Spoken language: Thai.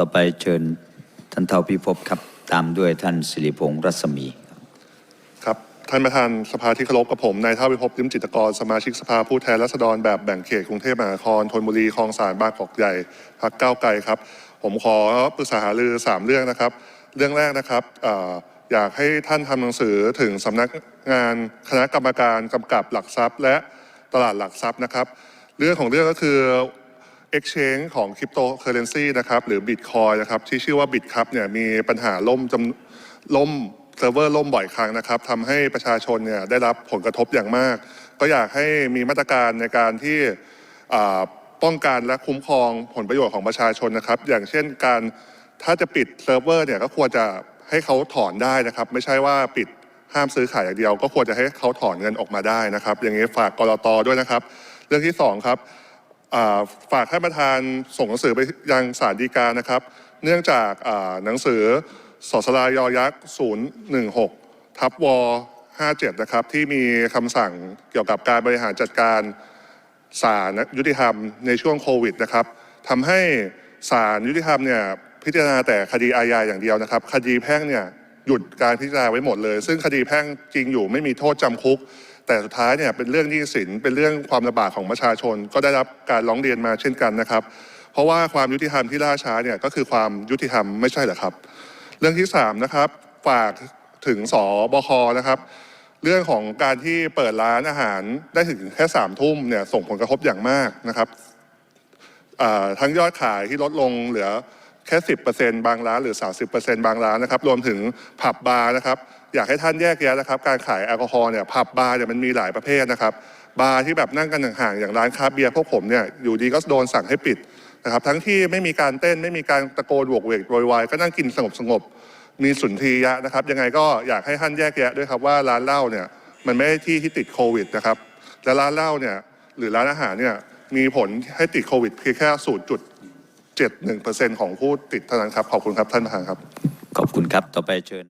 ต่อไปเชิญท่านเท่าพิภพครับตามด้วยท่านสิริพงษ์รัศมีครับท่านประธานสภาที่เคารพกับผมนายเท่าวิภพยิ้มจิตกรสมาชิกสภาผู้แทนราษฎรแบบแบ่งเขตกรุงเทพมหานครธนบุรีคลองสานบางกอกใหญ่พักก้าวไกลครับ ผมขอปรึกษาหารือสามเรื่องนะครับ เรื่องแรกนะครับเอ่ออยากให้ท่านทำหนังสือถึงสำนักงานคณะกรรมการกำกับหลักทรัพย์ และตลาดหลักทรัพย์นะครับ เรื่องของเรื่องก็คือ Exchange ของ Cryptocurrency นะครับหรือ Bitcoin นะครับที่ชื่อว่า Bitcup เนี่ยมีปัญหาล่มจำล่มเซิร์ฟเวอร์ล่มบ่อยครั้งนะครับทำให้ประชาชนเนี่ยได้รับผลกระทบอย่างมาก ก็อยากให้มีมาตรการในการที่ป้องกันและคุ้มครองผลประโยชน์ของประชาชนนะครับ อย่างเช่นการถ้าจะปิดเซิร์ฟเวอร์เนี่ยก็ควรจะให้เขาถอนได้นะครับ ไม่ใช่ว่าปิดห้ามซื้อขายอย่างเดียว ก็ควรจะให้เขาถอนเงินออกมาได้นะครับ อย่างนี้ฝากกรตด้วยนะครับ เรื่องที่สองครับ ฝากให้ประธานส่งหนังสือไปยังศาลฎีกานะครับ เนื่องจากหนังสือสสลายอยักษ์016 ทับว57 นะครับ ที่มีคำสั่งเกี่ยวกับการบริหารจัดการศาลยุติธรรมในช่วงโควิดนะครับทำให้ศาลยุติธรรมเนี่ยพิจารณาแต่คดีอาญาอย่างเดียวนะครับ คดีแพ่งเนี่ยหยุดการพิจารณาไว้หมดเลย ซึ่งคดีแพ่งจริงอยู่ไม่มีโทษจำคุก แต่สุดท้ายเนี่ยเป็นเรื่องหนี้สินเป็นเรื่องความลำบากของประชาชน ก็ได้รับการร้องเรียนมาเช่นกันนะครับ เพราะว่าความยุติธรรมที่ล่าช้าเนี่ยก็คือความยุติธรรมไม่ใช่เหรอครับ เรื่องที่สามนะครับฝากถึงสบคนะครับ เรื่องของการที่เปิดร้านอาหารได้ถึงแค่สามทุ่มเนี่ยส่งผลกระทบอย่างมากนะครับทั้งยอดขายที่ลดลงเหลือ แค่ 10%บางร้านหรือ 30%บางร้านนะครับรวมถึงผับบาร์นะครับอยากให้ท่านแยกแยะนะครับ การขายแอลกอฮอล์เนี่ยผับบาร์เนี่ยมันมีหลายประเภทนะครับบาร์ที่แบบนั่งกันห่างๆอย่างร้านคาเบียร์พวกผมเนี่ยอยู่ดีก็โดนสั่งให้ปิดนะครับทั้งที่ไม่มีการเต้นไม่มีการตะโกนโวกเวกโวยวายก็นั่งกินสงบสงบมีสุนทรียะนะครับ ยังไงก็อยากให้ท่านแยกแยะด้วยครับว่าร้านเหล้าเนี่ยมันไม่ใช่ที่ที่ติดโควิดนะครับและร้านเหล้าเนี่ยหรือร้านอาหารเนี่ยมีผลให้ติดโควิดเพียงแค่ 71%ของผู้ติดเท่านั้นครับขอบคุณครับท่านประธานครับขอบคุณครับต่อไปเชิญ